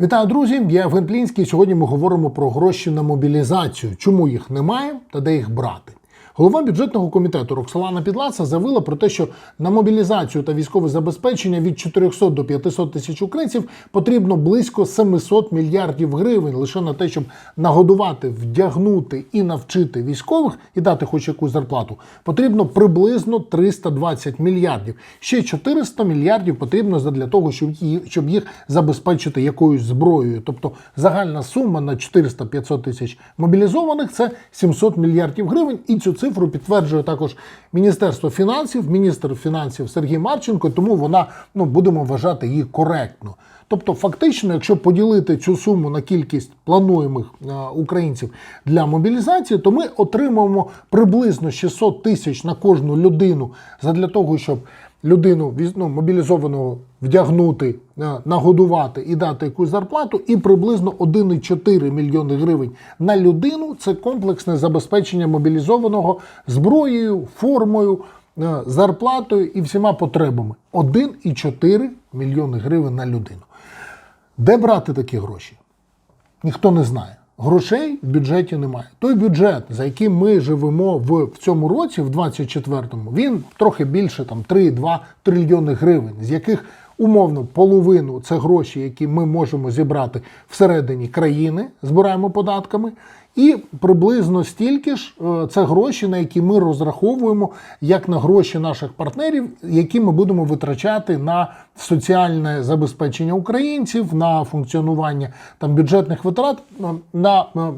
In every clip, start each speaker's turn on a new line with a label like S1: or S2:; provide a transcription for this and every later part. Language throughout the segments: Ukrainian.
S1: Вітаю, друзі! Я Євген Плінський. Сьогодні ми говоримо про гроші на мобілізацію, чому їх немає та де їх брати. Голова бюджетного комітету Роксолана Підласа заявила про те, що на мобілізацію та військове забезпечення від 400 до 500 тисяч українців потрібно близько 700 мільярдів гривень лише на те, щоб нагодувати, вдягнути і навчити військових і дати хоч якусь зарплату. Потрібно приблизно 320 мільярдів. Ще 400 мільярдів потрібно для того, щоб їх, забезпечити якоюсь зброєю. Тобто загальна сума на 400-500 тисяч мобілізованих це 700 мільярдів гривень. І цю цифру підтверджує також Міністерство фінансів, міністр фінансів Сергій Марченко. Тому вона ну будемо вважати її коректно. Тобто, фактично, якщо поділити цю суму на кількість плануємих е, українців для мобілізації, то ми отримаємо приблизно 600 тисяч на кожну людину задля того, щоб людину ну, мобілізованого вдягнути, е, нагодувати і дати якусь зарплату, і приблизно 1,4 мільйони гривень на людину це комплексне забезпечення мобілізованого зброєю, формою, е, зарплатою і всіма потребами. 1,4 мільйони гривень на людину. Де брати такі гроші? Ніхто не знає. Грошей в бюджеті немає. Той бюджет, за яким ми живемо в, в цьому році, в 24-му, він трохи більше там 3-2 трильйони гривень, з яких умовно половину це гроші, які ми можемо зібрати всередині країни, збираємо податками. І приблизно стільки ж е, це гроші, на які ми розраховуємо як на гроші наших партнерів, які ми будемо витрачати на соціальне забезпечення українців, на функціонування там бюджетних витрат, на- на е,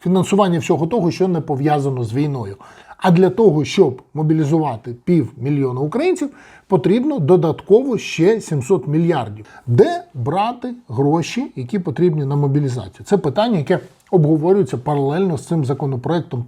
S1: фінансування всього того, що не пов'язано з війною. А для того, щоб мобілізувати півмільйона українців, потрібно додатково ще 700 мільярдів. Де брати гроші, які потрібні на мобілізацію? Це питання, яке обговорюється паралельно з цим законопроектом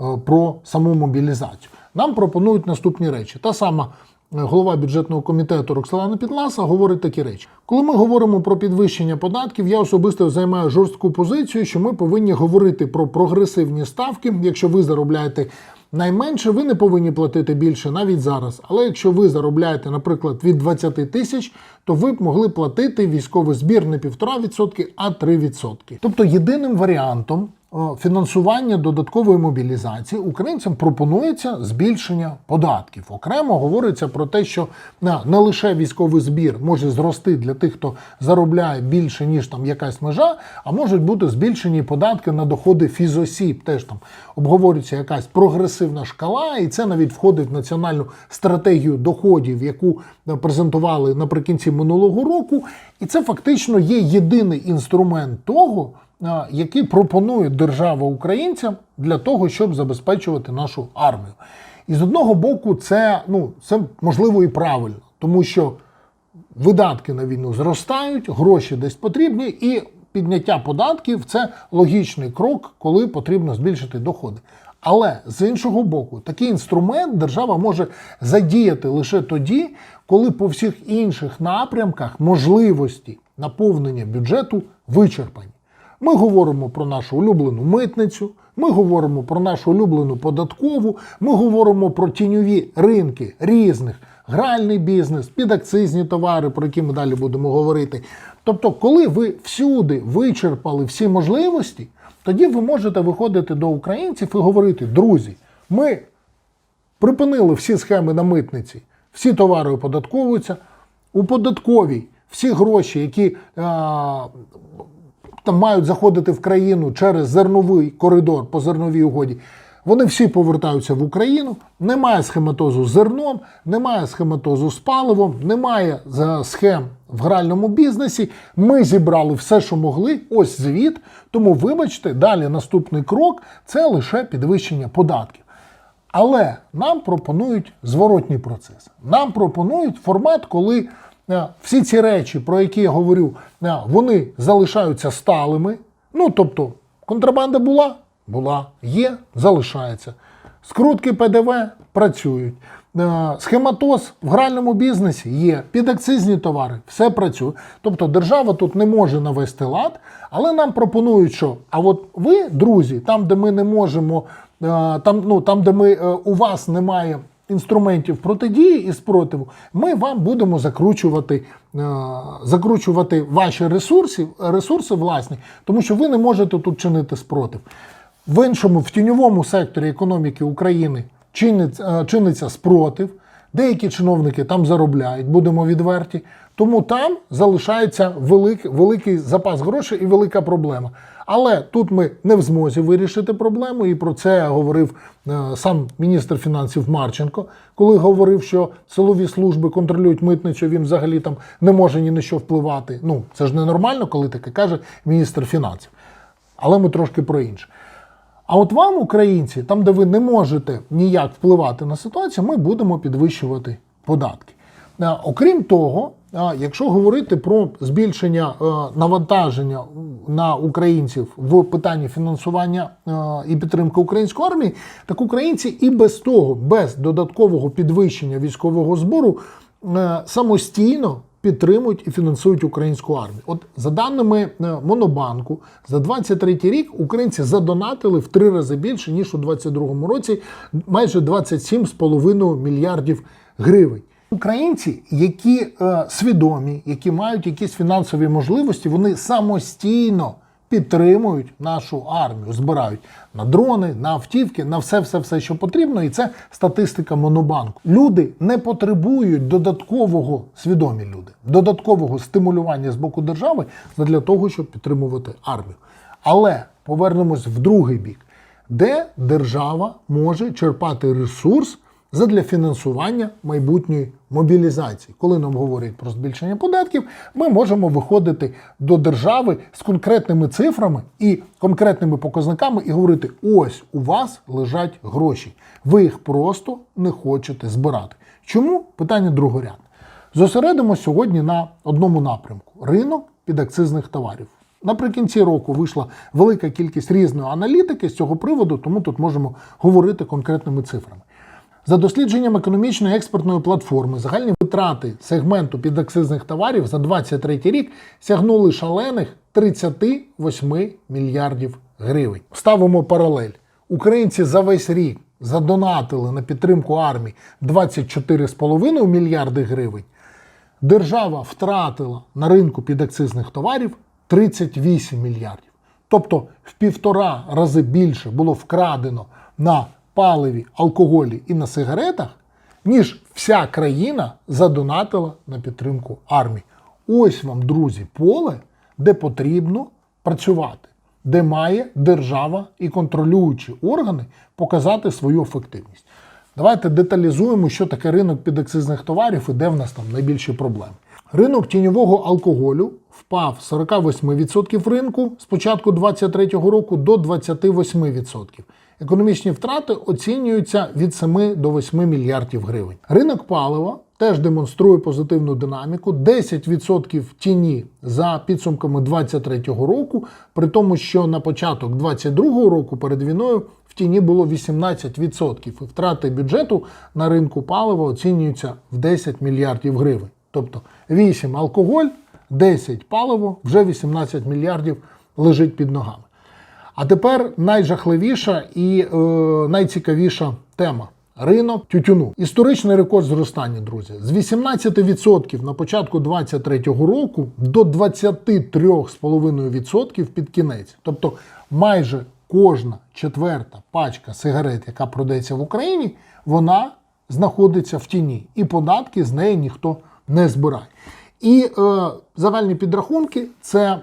S1: е, про саму мобілізацію. Нам пропонують наступні речі. Та сама е, голова бюджетного комітету Роксолана Підласа говорить такі речі. Коли ми говоримо про підвищення податків, я особисто займаю жорстку позицію, що ми повинні говорити про прогресивні ставки. Якщо ви заробляєте найменше, ви не повинні платити більше навіть зараз. Але якщо ви заробляєте, наприклад, від 20 тисяч, то ви б могли платити військовий збір не 1,5%, а 3%. Тобто єдиним варіантом фінансування додаткової мобілізації українцям пропонується збільшення податків. Окремо говориться про те, що не лише військовий збір може зрости для тих, хто заробляє більше ніж там якась межа, а можуть бути збільшені податки на доходи фізосіб. Теж там обговорюється якась прогресивна шкала, і це навіть входить в національну стратегію доходів, яку е, презентували наприкінці минулого року. І це фактично є єдиний інструмент того які пропонує держава українцям для того, щоб забезпечувати нашу армію. І з одного боку, це, ну, це можливо і правильно, тому що видатки на війну зростають, гроші десь потрібні, і підняття податків це логічний крок, коли потрібно збільшити доходи. Але з іншого боку, такий інструмент держава може задіяти лише тоді, коли по всіх інших напрямках можливості наповнення бюджету вичерпані. Ми говоримо про нашу улюблену митницю, ми говоримо про нашу улюблену податкову, ми говоримо про тіньові ринки різних, гральний бізнес, підакцизні товари, про які ми далі будемо говорити. Тобто, коли ви всюди вичерпали всі можливості, тоді ви можете виходити до українців і говорити: друзі, ми припинили всі схеми на митниці, всі товари оподатковуються. У податковій всі гроші, які а, там мають заходити в країну через зерновий коридор по зерновій угоді. Вони всі повертаються в Україну. Немає схематозу з зерном, немає схематозу з паливом, немає схем в гральному бізнесі. Ми зібрали все, що могли. Ось звіт. Тому, вибачте, далі наступний крок це лише підвищення податків. Але нам пропонують зворотній процес. Нам пропонують формат, коли е, всі ці речі, про які я говорю, е, вони залишаються сталими. Ну, тобто, контрабанда була, була, є, залишається. Скрутки ПДВ працюють. Е, Схематоз в гральному бізнесі є, підакцизні товари, все працює. Тобто держава тут не може навести лад, але нам пропонують, що а от ви, друзі, там, де ми не можемо, е, там, ну, там, де ми, е, у вас немає інструментів протидії і спротиву, ми вам будемо закручувати, е, закручувати ваші ресурси, ресурси власні, тому що ви не можете тут чинити спротив. В іншому, в тіньовому секторі економіки України чиниться, е, чиниться спротив. Деякі чиновники там заробляють, будемо відверті. Тому там залишається велик, великий запас грошей і велика проблема. Але тут ми не в змозі вирішити проблему, і про це говорив е, сам міністр фінансів Марченко, коли говорив, що силові служби контролюють митницю, він взагалі там не може ні на що впливати. Ну це ж ненормально, коли таке каже міністр фінансів. Але ми трошки про інше. А от вам, українці, там, де ви не можете ніяк впливати на ситуацію, ми будемо підвищувати податки. Окрім того, якщо говорити про збільшення е, навантаження на українців в питанні фінансування е, і підтримки української армії, так українці і без того, без додаткового підвищення військового збору, е, самостійно підтримують і фінансують українську армію. От за даними е, Монобанку, за 23 рік українці задонатили в три рази більше ніж у 22 році, майже 27,5 мільярдів гривень. Українці, які е, свідомі, які мають якісь фінансові можливості, вони самостійно підтримують нашу армію, збирають на дрони, на автівки, на все, все, все, що потрібно, і це статистика Монобанку. Люди не потребують додаткового свідомі люди, додаткового стимулювання з боку держави для того, щоб підтримувати армію. Але повернемось в другий бік, де держава може черпати ресурс задля фінансування майбутньої мобілізації. Коли нам говорять про збільшення податків, ми можемо виходити до держави з конкретними цифрами і конкретними показниками і говорити: ось у вас лежать гроші. Ви їх просто не хочете збирати. Чому? Питання другорядне. Зосередимо сьогодні на одному напрямку ринок підакцизних товарів. Наприкінці року вийшла велика кількість різної аналітики з цього приводу, тому тут можемо говорити конкретними цифрами. За дослідженням економічної експортної платформи, загальні витрати сегменту підакцизних товарів за 2023 рік сягнули шалених 38 мільярдів гривень. Ставимо паралель. Українці за весь рік задонатили на підтримку армії 24,5 мільярди гривень. Держава втратила на ринку підакцизних товарів 38 мільярдів. Тобто в півтора рази більше було вкрадено на паливі, алкоголі і на сигаретах, ніж вся країна задонатила на підтримку армії. Ось вам, друзі, поле, де потрібно працювати, де має держава і контролюючі органи показати свою ефективність. Давайте деталізуємо, що таке ринок підакцизних товарів і де в нас там найбільші проблеми. Ринок тіньового алкоголю впав з 48% ринку з початку 2023 року до 28%. Економічні втрати оцінюються від 7 до 8 мільярдів гривень. Ринок палива теж демонструє позитивну динаміку: 10% в тіні за підсумками 2023 року, при тому, що на початок 2022 року перед війною в тіні було 18%. І втрати бюджету на ринку палива оцінюються в 10 мільярдів гривень. Тобто 8 алкоголь, 10 паливо, вже 18 мільярдів лежить під ногами. А тепер найжахливіша і е, найцікавіша тема. Ринок тютюну. Історичний рекорд зростання, друзі. З 18% на початку 2023 року до 23,5% під кінець. Тобто майже кожна четверта пачка сигарет, яка продається в Україні, вона знаходиться в тіні. І податки з неї ніхто не збирає. І е, загальні підрахунки це е,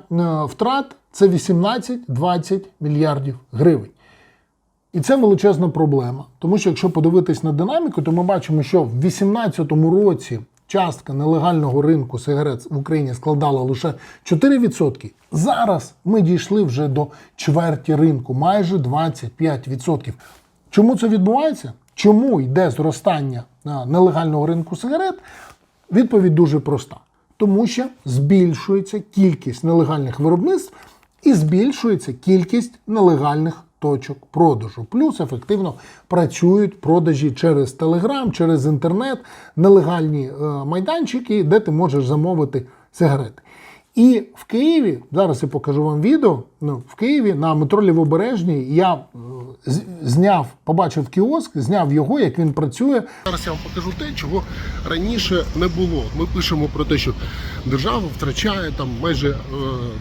S1: втрат це 18-20 мільярдів гривень. І це величезна проблема. Тому що якщо подивитись на динаміку, то ми бачимо, що в 2018 році частка нелегального ринку сигарет в Україні складала лише 4%. Зараз ми дійшли вже до чверті ринку, майже 25%. Чому це відбувається? Чому йде зростання нелегального ринку сигарет? Відповідь дуже проста. Тому що збільшується кількість нелегальних виробництв і збільшується кількість нелегальних точок продажу. Плюс ефективно працюють продажі через Телеграм, через інтернет, нелегальні е, майданчики, де ти можеш замовити сигарети. І в Києві, зараз я покажу вам відео. Ну, в Києві на метро Лівобережній я е, зняв, побачив кіоск, зняв його, як він працює. Зараз я вам покажу те, чого раніше не було. Ми пишемо про те, що держава втрачає там майже е,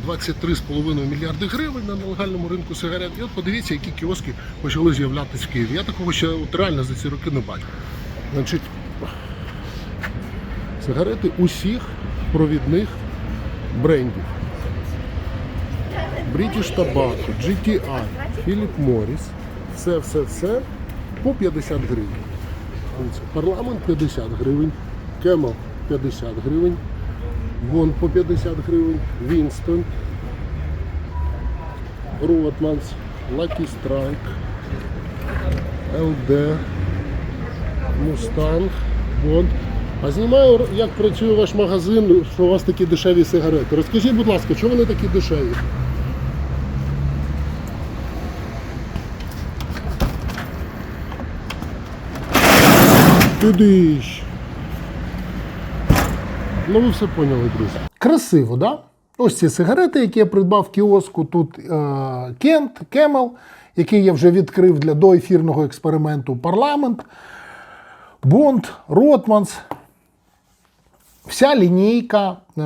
S1: 23,5 мільярди гривень на нелегальному ринку сигарет. І от подивіться, які кіоски почали з'являтися в Києві. Я такого ще от реально за ці роки не бачив. Значить, сигарети усіх провідних брендів. British Tobacco, GTI, Philip Morris. Це все все по 50 гривень. Парламент 50 гривень, Camel 50 гривень, Бон по 50 гривень, Вінстон, Ротманс, Lucky Strike, LD, Мустанг, Бонд. А знімаю, як працює ваш магазин, що у вас такі дешеві сигарети. Розкажіть, будь ласка, чому вони такі дешеві? Туди. Ну ви все поняли, друзі. Красиво, да? Ось ці сигарети, які я придбав в кіоску. Тут е, Кент, Кемел, який я вже відкрив для доефірного експерименту парламент. Бонд, Ротманс. Вся лінійка е,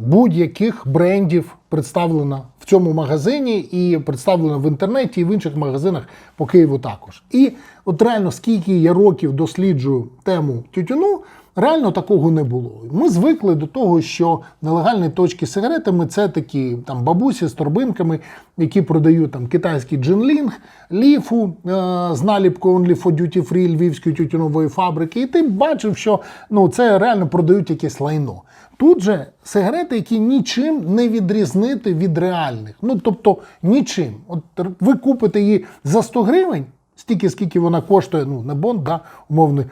S1: будь-яких брендів представлена в цьому магазині і представлена в інтернеті і в інших магазинах по Києву також. І от реально, скільки я років досліджую тему тютюну, реально такого не було. Ми звикли до того, що нелегальні точки сигаретами це такі там бабусі з торбинками, які продають там китайський джинлінг, ліфу е- з наліпкою Only for Duty Free Львівської тютюнової фабрики. І ти бачив, що ну, це реально продають якесь лайно. Тут же сигарети, які нічим не відрізнити від реальних. Ну тобто нічим. От ви купите її за 100 гривень, стільки, скільки вона коштує, ну не бонд, да, умовний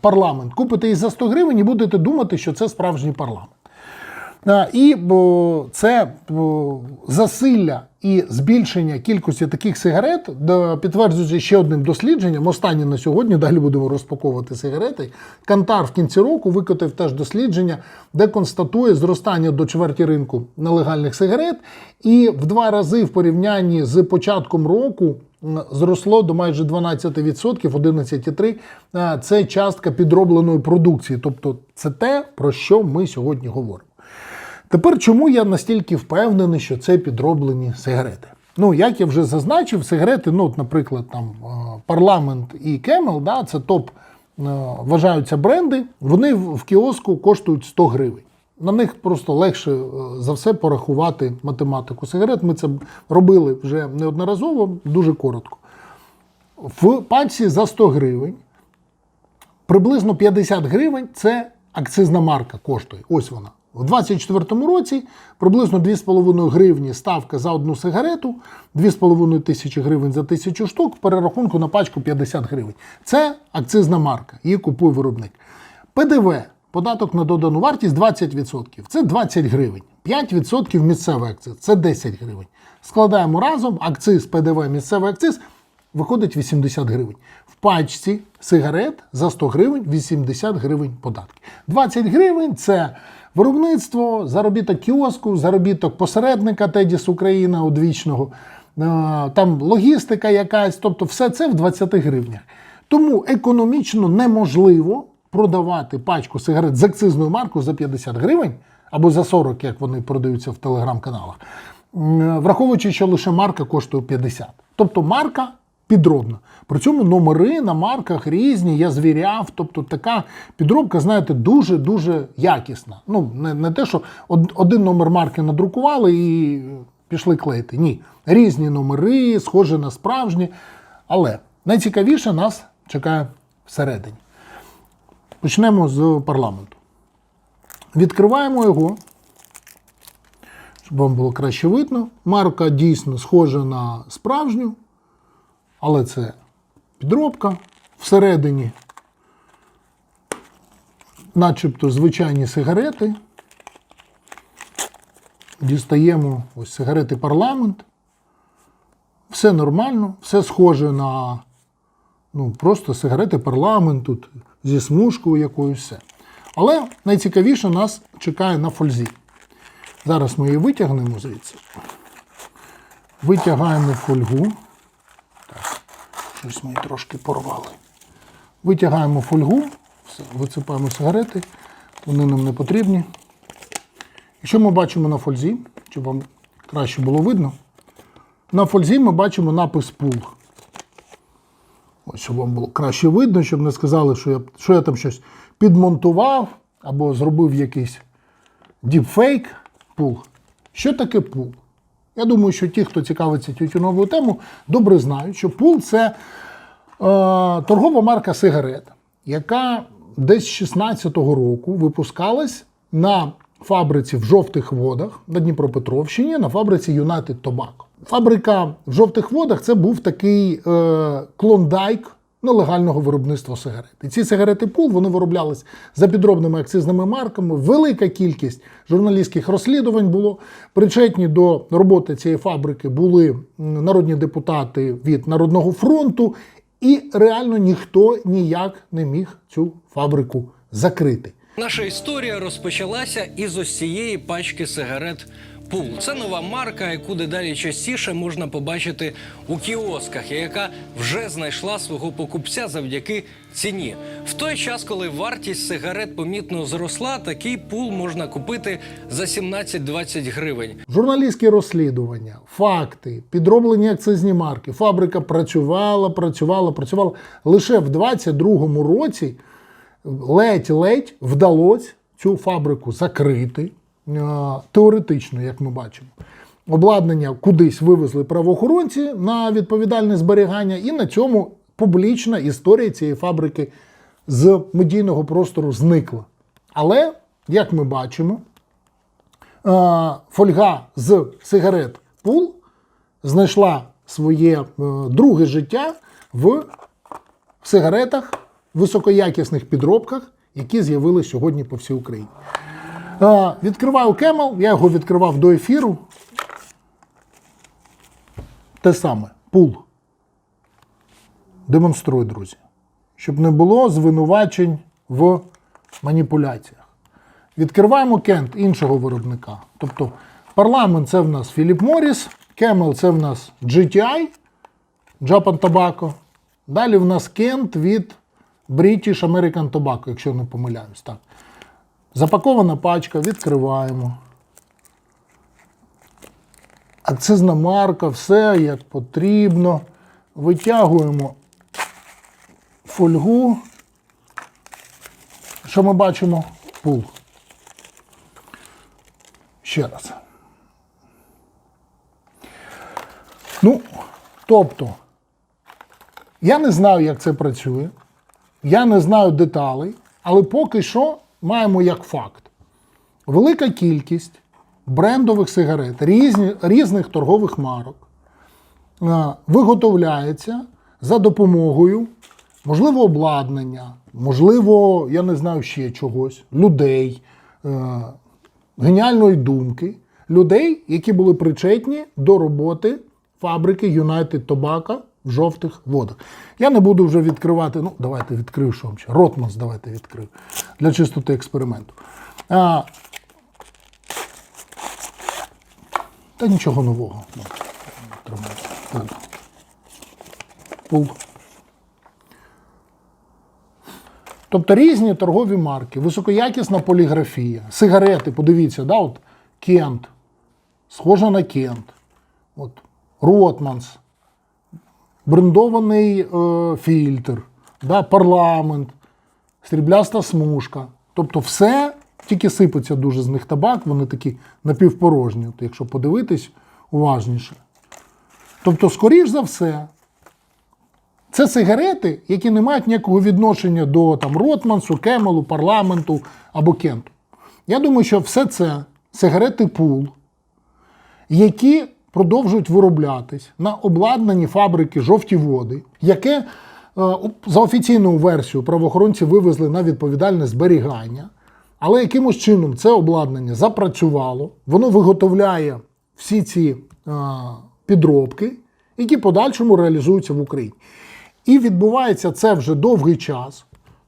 S1: парламент. Купите її за 100 гривень і будете думати, що це справжній парламент. І це засилля і збільшення кількості таких сигарет підтверджується ще одним дослідженням. Останнє на сьогодні, далі будемо розпаковувати сигарети. Кантар в кінці року викотив теж дослідження, де констатує зростання до чверті ринку нелегальних сигарет, і в два рази в порівнянні з початком року зросло до майже 12%, 11,3%. Е, Це частка підробленої продукції. Тобто це те, про що ми сьогодні говоримо. Тепер чому я настільки впевнений, що це підроблені сигарети? Ну, як я вже зазначив, сигарети, ну, наприклад, там е, парламент і Camel, да, це топ е, вважаються бренди. Вони в в кіоску коштують 100 гривень. На них просто легше е, за все порахувати математику сигарет. Ми це робили вже неодноразово, дуже коротко. В пачці за 100 гривень приблизно 50 гривень це акцизна марка коштує. Ось вона. У 2024 році приблизно 2,5 гривні ставка за одну сигарету, 2,5 тисячі гривень за тисячу штук, перерахунку на пачку 50 гривень. Це акцизна марка, її купує виробник. ПДВ, податок на додану вартість 20%. Це 20 гривень. 5% місцевий акциз, це 10 гривень. Складаємо разом акциз, ПДВ, місцевий акциз виходить 80 гривень. В пачці сигарет за 100 гривень 80 гривень податки. 20 гривень це виробництво, заробіток кіоску, заробіток посередника Тедіс Україна одвічного, е, там логістика якась, тобто все це в 20 гривнях. Тому економічно неможливо продавати пачку сигарет з акцизною маркою за 50 гривень або за 40, як вони продаються в телеграм-каналах, враховуючи, що лише марка коштує 50. Тобто марка підробна. При цьому номери на марках різні, я звіряв. Тобто така підробка, знаєте, дуже-дуже якісна. Ну, не, не те, що один номер марки надрукували і пішли клеїти. Ні. Різні номери, схожі на справжні. Але найцікавіше нас чекає всередині. Почнемо з парламенту. Відкриваємо його, щоб вам було краще видно. Марка дійсно схожа на справжню, але це підробка. Всередині, начебто, звичайні сигарети. Дістаємо ось сигарети парламент. Все нормально, все схоже на ну, просто сигарети парламент тут зі смужкою якоюсь все. Але найцікавіше нас чекає на фользі. Зараз ми її витягнемо звідси. Витягаємо фольгу. Щось ми її трошки порвали. Витягаємо фольгу, висипаємо сигарети, вони нам не потрібні. І що ми бачимо на фользі, щоб вам краще було видно? На фользі ми бачимо напис пул. Ось, щоб вам було краще видно, щоб не сказали, що я, що я там щось підмонтував або зробив якийсь діпфейк пул. Що таке пул? Я думаю, що ті, хто цікавиться тютюновою темою, добре знають, що пул це е, торгова марка сигарет, яка десь з 16-го року випускалась на фабриці в жовтих водах на Дніпропетровщині, на фабриці United Tobacco. Фабрика в жовтих водах це був такий е, клондайк нелегального виробництва сигарет. І ці сигарети пул вони вироблялись за підробними акцизними марками. Велика кількість журналістських розслідувань було. Причетні до роботи цієї фабрики були народні депутати від Народного фронту, і реально ніхто ніяк не міг цю фабрику закрити.
S2: Наша історія розпочалася із ось цієї пачки сигарет Пул. Це нова марка, яку дедалі частіше можна побачити у кіосках, і яка вже знайшла свого покупця завдяки ціні. В той час, коли вартість сигарет помітно зросла, такий пул можна купити за 17-20 гривень.
S1: Журналістські розслідування, факти, підроблені акцизні марки. Фабрика працювала, працювала, працювала. Лише в 22-му році ледь-ледь вдалося цю фабрику закрити. Теоретично, як ми бачимо. Обладнання кудись вивезли правоохоронці на відповідальне зберігання, і на цьому публічна історія цієї фабрики з медійного простору зникла. Але, як ми бачимо, фольга з сигарет пул знайшла своє е, друге життя в сигаретах, високоякісних підробках, які з'явилися сьогодні по всій Україні. Відкриваю Кемел, я його відкривав до ефіру. Те саме, пул. Демонструю, друзі. Щоб не було звинувачень в маніпуляціях. Відкриваємо кент іншого виробника. Тобто парламент це в нас Філіп Моріс, Кемел це в нас GTI, Japan Tobacco. Далі в нас кент від British American Tobacco, якщо не помиляюсь. Так. Запакована пачка, відкриваємо. Акцизна марка, все як потрібно. Витягуємо фольгу. Що ми бачимо? Пул. Ще раз. Ну, тобто, я не знаю, як це працює. Я не знаю деталей, але поки що маємо як факт. Велика кількість брендових сигарет різні, різних торгових марок е, виготовляється за допомогою, можливо, обладнання, можливо, я не знаю ще чогось, людей, е, геніальної думки, людей, які були причетні до роботи фабрики United Tobacco жовтих водах. Я не буду вже відкривати. Ну, давайте відкрию, що ще. Ротманс давайте відкрию для чистоти експерименту. А, та нічого нового. Ну. Пул. Тобто різні торгові марки, високоякісна поліграфія, сигарети, подивіться, да, от Кент, схожа на Кент, от Ротманс, брендований е, фільтр, да, парламент, срібляста смужка. Тобто все тільки сипеться дуже з них табак, вони такі напівпорожні, от якщо подивитись уважніше. Тобто, скоріш за все, це сигарети, які не мають ніякого відношення до там, Ротмансу, Кемелу, парламенту або Кенту. Я думаю, що все це сигарети пул, які продовжують вироблятись на обладнанні фабрики жовті води, яке е, за офіційною версією правоохоронці вивезли на відповідальне зберігання. Але якимось чином це обладнання запрацювало, воно виготовляє всі ці е, підробки, які подальшому реалізуються в Україні. І відбувається це вже довгий час,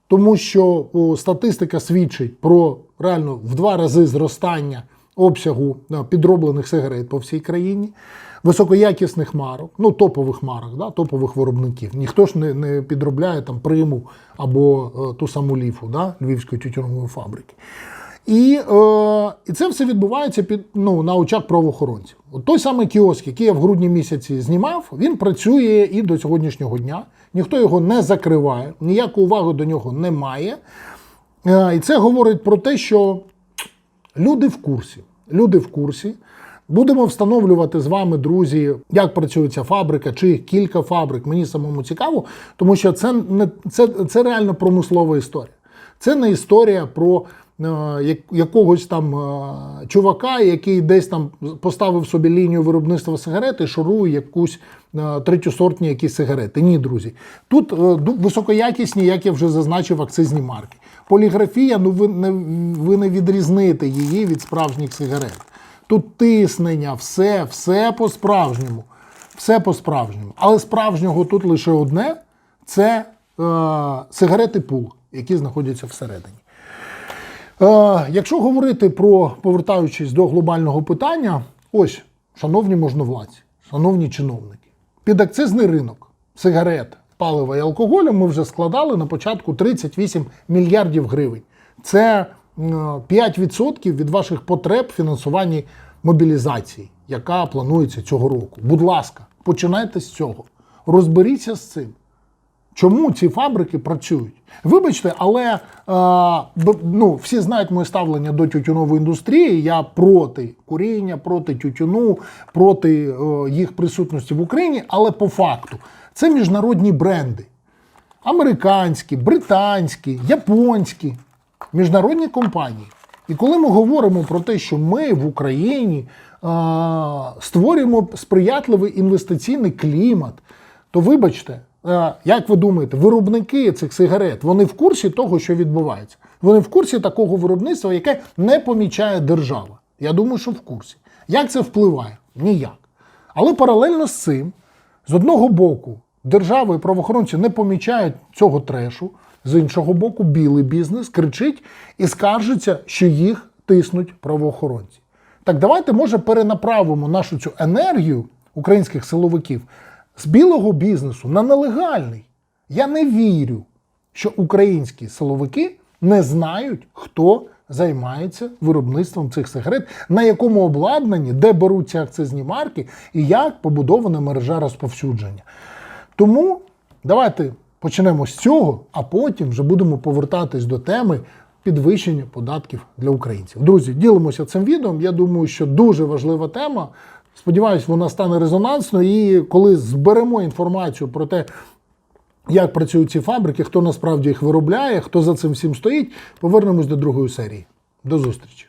S1: тому що о, статистика свідчить про реально в два рази зростання обсягу підроблених сигарет по всій країні, високоякісних марок, ну топових марок, да, топових виробників. Ніхто ж не, не підробляє там приму або е, ту саму ліфу да, Львівської тютюнової фабрики. І, е, і це все відбувається під, ну, на очах правоохоронців. От той самий кіоск, який я в грудні місяці знімав, він працює і до сьогоднішнього дня. Ніхто його не закриває, ніякої уваги до нього немає. Е, і це говорить про те, що люди в курсі. Люди в курсі. Будемо встановлювати з вами, друзі, як працює ця фабрика, чи кілька фабрик. Мені самому цікаво, тому що це не це, це реально промислова історія. Це не історія про якогось там е, чувака, який десь там поставив собі лінію виробництва сигарет і шурує якусь е, третьосортні якісь сигарети. Ні, друзі. Тут е, високоякісні, як я вже зазначив, акцизні марки. Поліграфія, ну ви не, ви не відрізните її від справжніх сигарет. Тут тиснення, все, все по-справжньому. Все по-справжньому. Але справжнього тут лише одне це е, сигарети пул, які знаходяться всередині. Е, якщо говорити про повертаючись до глобального питання, ось, шановні можновладці, шановні чиновники, підакцизний ринок сигарет, палива і алкоголю ми вже складали на початку 38 мільярдів гривень. Це е, 5% від ваших потреб в фінансуванні мобілізації, яка планується цього року. Будь ласка, починайте з цього. Розберіться з цим. Чому ці фабрики працюють? Вибачте, але е, ну, всі знають моє ставлення до тютюнової індустрії. Я проти куріння, проти тютюну, проти е, їх присутності в Україні. Але по факту це міжнародні бренди: американські, британські, японські, міжнародні компанії. І коли ми говоримо про те, що ми в Україні е, створюємо сприятливий інвестиційний клімат, то вибачте, як ви думаєте, виробники цих сигарет вони в курсі того, що відбувається? Вони в курсі такого виробництва, яке не помічає держава. Я думаю, що в курсі. Як це впливає? Ніяк. Але паралельно з цим, з одного боку, держава і правоохоронці не помічають цього трешу, з іншого боку, білий бізнес кричить і скаржиться, що їх тиснуть правоохоронці. Так давайте, може, перенаправимо нашу цю енергію українських силовиків з білого бізнесу на нелегальний. Я не вірю, що українські силовики не знають, хто займається виробництвом цих сигарет, на якому обладнанні, де беруться акцизні марки і як побудована мережа розповсюдження. Тому давайте почнемо з цього, а потім вже будемо повертатись до теми підвищення податків для українців. Друзі, ділимося цим відео. Я думаю, що дуже важлива тема. Сподіваюсь, вона стане резонансною. І коли зберемо інформацію про те, як працюють ці фабрики, хто насправді їх виробляє, хто за цим всім стоїть, повернемось до другої серії. До зустрічі!